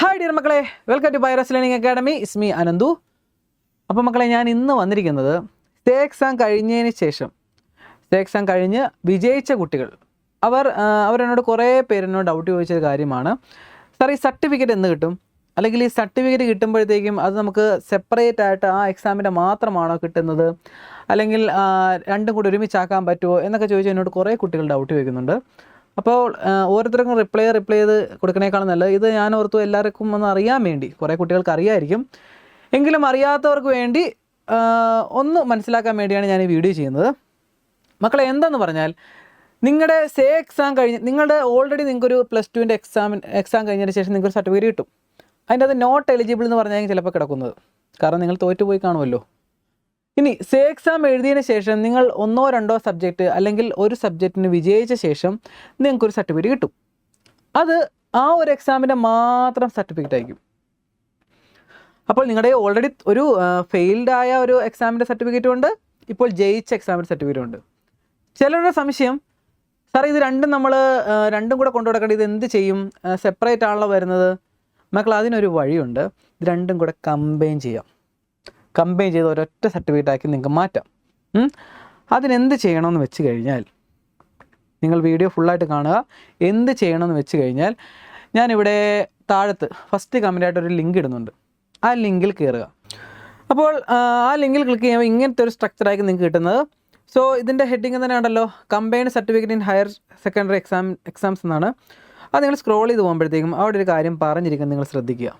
Hi dear മക്കളെ. Welcome to virus learning academy ഇസ്മി അനന്തു അപ്പോൾ മക്കളെ ഞാൻ ഇന്ന് വന്നിരിക്കുന്നത് സ്റ്റേ എക്സാം കഴിഞ്ഞതിന് ശേഷം. സ്റ്റേ എക്സാം കഴിഞ്ഞ് വിജയിച്ച കുട്ടികൾ. അവർ അവരെന്നോട് കുറേ പേരെന്നോട് ഡൗട്ട് ചോദിച്ചൊരു കാര്യമാണ്. സാർ ഈ സർട്ടിഫിക്കറ്റ് എന്ന് കിട്ടും? അല്ലെങ്കിൽ ഈ സർട്ടിഫിക്കറ്റ് കിട്ടുമ്പോഴത്തേക്കും അത് നമുക്ക് സെപ്പറേറ്റ് ആയിട്ട് ആ എക്സാമിന്റെ മാത്രമാണോ കിട്ടുന്നത്? അല്ലെങ്കിൽ രണ്ടും കൂടി ഒരുമിച്ചാക്കാൻ പറ്റുമോ എന്നൊക്കെ ചോദിച്ച് എന്നോട് കുറേ കുട്ടികൾ ഡൗട്ട് ചോദിക്കുന്നുണ്ട്. അപ്പോൾ ഓരോരുത്തർക്കും റിപ്ലൈ റിപ്ലൈ ചെയ്ത് കൊടുക്കണേക്കാളും നല്ലത്. ഇത് ഞാൻ ഓർത്തു എല്ലാവർക്കും ഒന്ന് അറിയാൻ വേണ്ടി കുറേ കുട്ടികൾക്ക് അറിയായിരിക്കും. എങ്കിലും അറിയാത്തവർക്ക് വേണ്ടി ഒന്ന് മനസ്സിലാക്കാൻ വേണ്ടിയാണ് ഞാൻ ഈ വീഡിയോ ചെയ്യുന്നത്. മക്കളെ എന്തെന്ന് പറഞ്ഞാൽ നിങ്ങളുടെ സേ എക്സാം കഴിഞ്ഞ് നിങ്ങളുടെ ഓൾറെഡി നിങ്ങൾക്കൊരു പ്ലസ് ടുവിന്റെ എക്സാം എക്സാം കഴിഞ്ഞതിന് ശേഷം നിങ്ങൾക്ക് സർട്ടിഫിക്കറ്റ് കിട്ടും. അതിന്റെ അത് നോട്ട് എലിജിബിൾ എന്ന് പറഞ്ഞാൽ ചിലപ്പോൾ കിടക്കുന്നത്. കാരണം നിങ്ങൾ തോറ്റുപോയി കാണുമല്ലോ. ഇനി സേ എക്സാം എഴുതിയതിന് ശേഷം നിങ്ങൾ ഒന്നോ രണ്ടോ സബ്ജക്റ്റ് അല്ലെങ്കിൽ ഒരു സബ്ജക്റ്റിന് വിജയിച്ച ശേഷം നിങ്ങൾക്കൊരു സർട്ടിഫിക്കറ്റ് കിട്ടും. അത് ആ ഒരു എക്സാമിന്റെ മാത്രം സർട്ടിഫിക്കറ്റ് ആയിരിക്കും. അപ്പോൾ നിങ്ങളുടെ ഓൾറെഡി ഒരു ഫെയിൽഡ് ആയ ഒരു എക്സാമിന്റെ സർട്ടിഫിക്കറ്റും ഉണ്ട് ഇപ്പോൾ ജയിച്ച എക്സാമിന്റെ സർട്ടിഫിക്കറ്റും ഉണ്ട്. ചിലരുടെ സംശയം സാർ ഇത് രണ്ടും നമ്മൾ രണ്ടും കൂടെ കൊണ്ടു കൊടുക്കേണ്ടത് ഇത് എന്ത് ചെയ്യും? സെപ്പറേറ്റ് ആണല്ലോ വരുന്നത്. മക്കൾ അതിനൊരു വഴിയുണ്ട്. ഇത് രണ്ടും കൂടെ കമ്പൈൻ ചെയ്യാം. കമ്പൈൻ ചെയ്ത് ഒരൊറ്റ സർട്ടിഫിക്കറ്റ് ആക്കി നിങ്ങൾക്ക് മാറ്റാം? അതിനെന്ത് ചെയ്യണമെന്ന് വെച്ച് കഴിഞ്ഞാൽ നിങ്ങൾ വീഡിയോ ഫുള്ളായിട്ട് കാണുക. എന്ത് ചെയ്യണമെന്ന് വെച്ച് കഴിഞ്ഞാൽ ഞാനിവിടെ താഴത്ത് ഫസ്റ്റ് കമന്റായിട്ട് ഒരു ലിങ്ക് ഇടുന്നുണ്ട്. ആ ലിങ്കിൽ കയറുക. അപ്പോൾ ആ ലിങ്കിൽ ക്ലിക്ക് ചെയ്യുമ്പോൾ ഇങ്ങനത്തെ ഒരു സ്ട്രക്ചറായിരിക്കും നിങ്ങൾക്ക് കിട്ടുന്നത്. സോ ഇതിന്റെ ഹെഡിങ് തന്നെ ഉണ്ടല്ലോ. Combined certificate in higher secondary exam exams എന്നാണ്. അത് നിങ്ങൾ സ്ക്രോൾ ചെയ്ത് പോകുമ്പോഴത്തേക്കും അവിടെ ഒരു കാര്യം പറഞ്ഞിരിക്കുന്നത് നിങ്ങൾ ശ്രദ്ധിക്കുക.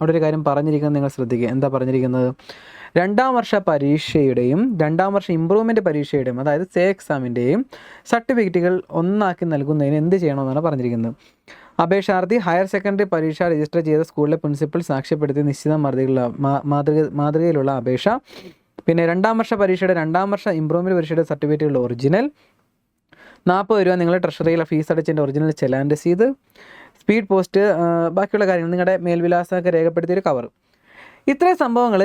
അവിടെ ഒരു കാര്യം പറഞ്ഞിരിക്കുന്നത് നിങ്ങൾ ശ്രദ്ധിക്കുക. എന്താ പറഞ്ഞിരിക്കുന്നത്? രണ്ടാം വർഷ പരീക്ഷയുടെയും രണ്ടാം വർഷ ഇമ്പ്രൂവ്മെന്റ് പരീക്ഷയുടെയും അതായത് സേ എക്സാമിന്റെയും സർട്ടിഫിക്കറ്റുകൾ ഒന്നാക്കി നൽകുന്നതിന് എന്ത് ചെയ്യണമെന്നാണ് പറഞ്ഞിരിക്കുന്നത്. അപേക്ഷാർത്ഥി ഹയർ സെക്കൻഡറി പരീക്ഷ രജിസ്റ്റർ ചെയ്ത സ്കൂളിലെ പ്രിൻസിപ്പൽ സാക്ഷ്യപ്പെടുത്തി നിശ്ചിത മാതൃകയുള്ള മാതൃക മാതൃകയിലുള്ള അപേക്ഷ. പിന്നെ രണ്ടാം വർഷ പരീക്ഷയുടെ രണ്ടാം വർഷ ഇമ്പ്രൂവ്മെന്റ് പരീക്ഷയുടെ സർട്ടിഫിക്കറ്റുകളുടെ ഒറിജിനൽ നാൽപ്പത് രൂപ നിങ്ങൾ ട്രഷറിയിലെ ഫീസ് അടച്ചതിന്റെ ഒറിജിനൽ ചെലാൻ രസീത് സ്പീഡ് പോസ്റ്റ് ബാക്കിയുള്ള കാര്യങ്ങൾ നിങ്ങളുടെ മേൽവിലാസമൊക്കെ രേഖപ്പെടുത്തിയൊരു കവർ. ഇത്രയും സംഭവങ്ങൾ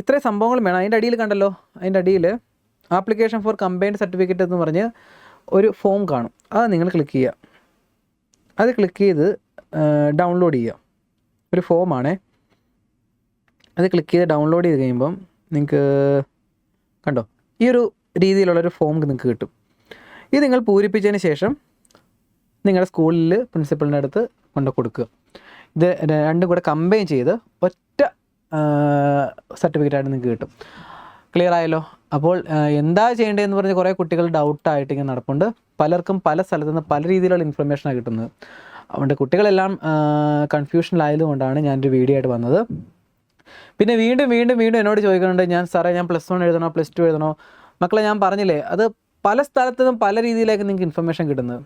ഇത്രയും സംഭവങ്ങൾ വേണം. അതിന്റെ അടിയിൽ കണ്ടല്ലോ അതിന്റെ അടിയിൽ ആപ്ലിക്കേഷൻ ഫോർ കമ്പൈൻഡ് സർട്ടിഫിക്കറ്റ് എന്ന് പറഞ്ഞ് ഒരു ഫോം കാണും. അത് നിങ്ങൾ ക്ലിക്ക് ചെയ്യുക. അത് ക്ലിക്ക് ചെയ്ത് ഡൗൺലോഡ് ചെയ്യുക. ഒരു ഫോമാണേ അത് ക്ലിക്ക് ചെയ്ത് ഡൗൺലോഡ് ചെയ്ത് കഴിയുമ്പം നിങ്ങൾക്ക് കണ്ടോ ഈ ഒരു രീതിയിലുള്ളൊരു ഫോം നിങ്ങൾക്ക് കിട്ടും. ഇത് നിങ്ങൾ പൂരിപ്പിച്ചതിന് ശേഷം നിങ്ങളുടെ സ്കൂളിൽ പ്രിൻസിപ്പളിന്റെ അടുത്ത് കൊണ്ട് കൊടുക്കുക. ഇത് രണ്ടും കൂടെ കമ്പൈൻ ചെയ്ത് ഒറ്റ സർട്ടിഫിക്കറ്റായിട്ട് നിങ്ങൾക്ക് കിട്ടും. ക്ലിയർ ആയല്ലോ? അപ്പോൾ എന്താ ചെയ്യേണ്ടതെന്ന് പറഞ്ഞ് കുറേ കുട്ടികൾ ഡൗട്ടായിട്ട് ഇങ്ങനെ നടപ്പുണ്ട്. പലർക്കും പല സ്ഥലത്തു നിന്ന് പല രീതിയിലുള്ള ഇൻഫർമേഷനാണ് കിട്ടുന്നത്. അതുകൊണ്ട് കുട്ടികളെല്ലാം കൺഫ്യൂഷനിലായതുകൊണ്ടാണ് ഞാനൊരു വീഡിയോ ആയിട്ട് വന്നത്. പിന്നെ വീണ്ടും വീണ്ടും വീണ്ടും എന്നോട് ചോദിക്കുന്നുണ്ട് ഞാൻ സാറേ ഞാൻ പ്ലസ് വൺ എഴുതണോ പ്ലസ് ടു എഴുതണോ? മക്കളെ ഞാൻ പറഞ്ഞില്ലേ അത് പല സ്ഥലത്തു നിന്നും പല രീതിയിലേക്ക് നിങ്ങൾക്ക് ഇൻഫർമേഷൻ കിട്ടുന്നത്.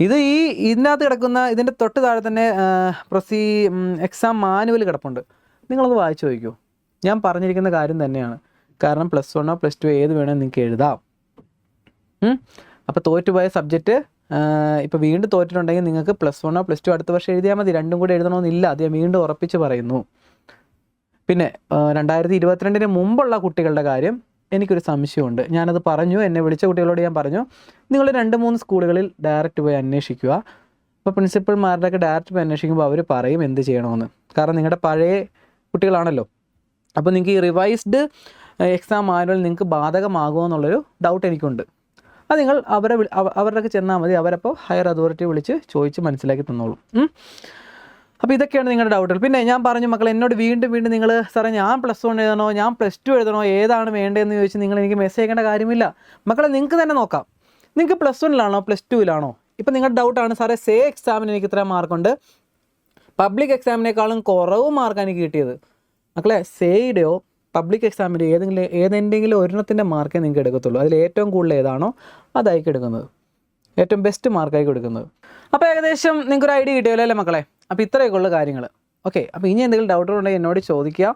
ഇത് ഈ ഇതിനകത്ത് കിടക്കുന്ന ഇതിന്റെ തൊട്ട് താഴെ തന്നെ പ്രസി എക്സാം മാനുവൽ കിടപ്പുണ്ട്. നിങ്ങളത് വായിച്ചു നോക്കൂ ഞാൻ പറഞ്ഞിരിക്കുന്ന കാര്യം തന്നെയാണ്. കാരണം പ്ലസ് വണ്ണോ പ്ലസ് ടു ഏത് വേണോ നിങ്ങൾക്ക് എഴുതാം. അപ്പോൾ തോറ്റുപോയ സബ്ജക്റ്റ് ഇപ്പോൾ വീണ്ടും തോറ്റിട്ടുണ്ടെങ്കിൽ നിങ്ങൾക്ക് പ്ലസ് വണ്ണോ പ്ലസ് ടു അടുത്ത വർഷം എഴുതിയാൽ മതി. രണ്ടും കൂടെ എഴുതണമെന്നില്ല. അത് ഞാൻ വീണ്ടും ഉറപ്പിച്ച് പറയുന്നു. പിന്നെ രണ്ടായിരത്തി ഇരുപത്തിരണ്ടിന് മുമ്പുള്ള കുട്ടികളുടെ കാര്യം എനിക്കൊരു സംശയമുണ്ട്. ഞാനത് പറഞ്ഞു എന്നെ വിളിച്ച കുട്ടികളോട് ഞാൻ പറഞ്ഞു നിങ്ങൾ രണ്ട് മൂന്ന് സ്കൂളുകളിൽ ഡയറക്റ്റ് പോയി അന്വേഷിക്കുക. അപ്പോൾ പ്രിൻസിപ്പൾമാരുടെയൊക്കെ ഡയറക്റ്റ് പോയി അന്വേഷിക്കുമ്പോൾ അവർ പറയും എന്ത് ചെയ്യണമെന്ന്. കാരണം നിങ്ങളുടെ പഴയ കുട്ടികളാണല്ലോ. അപ്പോൾ നിങ്ങൾക്ക് ഈ റിവൈസ്ഡ് എക്സാം മാനുവൽ നിങ്ങൾക്ക് ബാധകമാകുമോ എന്നുള്ളൊരു ഡൗട്ട് എനിക്കുണ്ട്. അത് നിങ്ങൾ അവരെ അവരുടെയൊക്കെ ചെന്നാൽ മതി. അവരപ്പോൾ ഹയർ അതോറിറ്റി വിളിച്ച് ചോദിച്ച് മനസ്സിലാക്കി തന്നോളും. അപ്പോൾ ഇതൊക്കെയാണ് നിങ്ങളുടെ ഡൗട്ടുകൾ. പിന്നെ ഞാൻ പറഞ്ഞു മക്കൾ എന്നോട് വീണ്ടും വീണ്ടും നിങ്ങൾ സാറേ ഞാൻ പ്ലസ് വൺ എഴുതണോ? ഞാൻ പ്ലസ് ടു എഴുതണോ? ഏതാണ് വേണ്ടതെന്ന് ചോദിച്ച് നിങ്ങൾ എനിക്ക് മെസ്സേജ് അയക്കേണ്ട കാര്യമില്ല. മക്കളെ നിങ്ങൾക്ക് തന്നെ നോക്കാം. നിങ്ങൾക്ക് പ്ലസ് വണ്ണിലാണോ പ്ലസ് ടുവിലാണോ ഇപ്പം നിങ്ങളുടെ ഡൗട്ടാണ് സാറേ സേ എക്സാമിന് എനിക്ക് ഇത്ര മാർക്കുണ്ട് പബ്ലിക് എക്സാമിനേക്കാളും കുറവ് മാർക്കാണ് എനിക്ക് കിട്ടിയത്. മക്കളെ സേയുടെയോ പബ്ലിക് എക്സാമിന്റെ ഏതെങ്കിലും ഏതെങ്കിലും ഒരെണ്ണത്തിന്റെ മാർക്കേ നിങ്ങൾക്ക് എടുക്കത്തുള്ളൂ. അതിൽ ഏറ്റവും കൂടുതൽ ഏതാണോ അതായിരിക്കും എടുക്കുന്നത്. ഏറ്റവും ബെസ്റ്റ് മാർക്കായി കൊടുക്കുന്നത്. അപ്പോൾ ഏകദേശം നിങ്ങൾക്ക് ഒരു ഐഡിയ കിട്ടിയല്ലോ അല്ലേ മക്കളെ? അപ്പോൾ ഇത്രയൊക്കെ ഉള്ള കാര്യങ്ങൾ ഓക്കെ അപ്പോൾ ഇനി എന്തെങ്കിലും ഡൗട്ടുകൾ ഉണ്ടെങ്കിൽ എന്നോട് ചോദിക്കുക.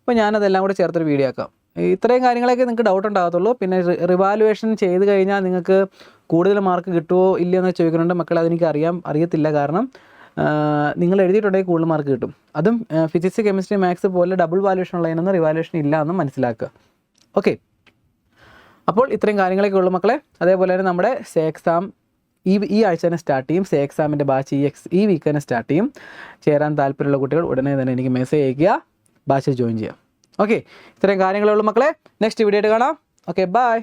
അപ്പോൾ ഞാനതെല്ലാം കൂടെ ചേർത്തൊരു വീഡിയോ ആക്കാം. ഇത്രയും കാര്യങ്ങളൊക്കെ നിങ്ങൾക്ക് ഡൗട്ട് ഉണ്ടാകത്തുള്ളൂ. പിന്നെ റിവാലുവേഷൻ ചെയ്ത് കഴിഞ്ഞാൽ നിങ്ങൾക്ക് കൂടുതൽ മാർക്ക് കിട്ടുമോ ഇല്ലയോ എന്ന് ചോദിക്കുന്നുണ്ട്. മക്കളെ അതെനിക്ക് അറിയാം. അറിയത്തില്ല കാരണം നിങ്ങൾ എഴുതിയിട്ടുണ്ടെങ്കിൽ കൂടുതൽ മാർക്ക് കിട്ടും. അതും ഫിസിക്സ് കെമിസ്ട്രി മാത്സ് പോലെ ഡബിൾ വാല്യൂഷൻ ഉള്ളതിനൊന്നും റിവാലുവേഷൻ ഇല്ല എന്ന് മനസ്സിലാക്കുക. ഓക്കെ. അപ്പോൾ ഇത്രയും കാര്യങ്ങളൊക്കെ ഉള്ളൂ മക്കളെ. അതേപോലെ തന്നെ നമ്മുടെ സേ എക്സാം ഈ ഈ ആഴ്ച തന്നെ സ്റ്റാർട്ട് ചെയ്യും. സേ എക്സാമിന്റെ ബാച്ച് ഈ എക്സ് ഈ വീക്ക് തന്നെ സ്റ്റാർട്ട് ചെയ്യും. ചേരാൻ താല്പര്യമുള്ള കുട്ടികൾ ഉടനെ തന്നെ എനിക്ക് മെസ്സേജ് അയക്കുക ബാച്ച് ജോയിൻ ചെയ്യാം. ഓക്കെ ഇത്രയും കാര്യങ്ങളുള്ളൂ മക്കളെ. നെക്സ്റ്റ് വീഡിയോ ആയിട്ട് കാണാം. Okay bye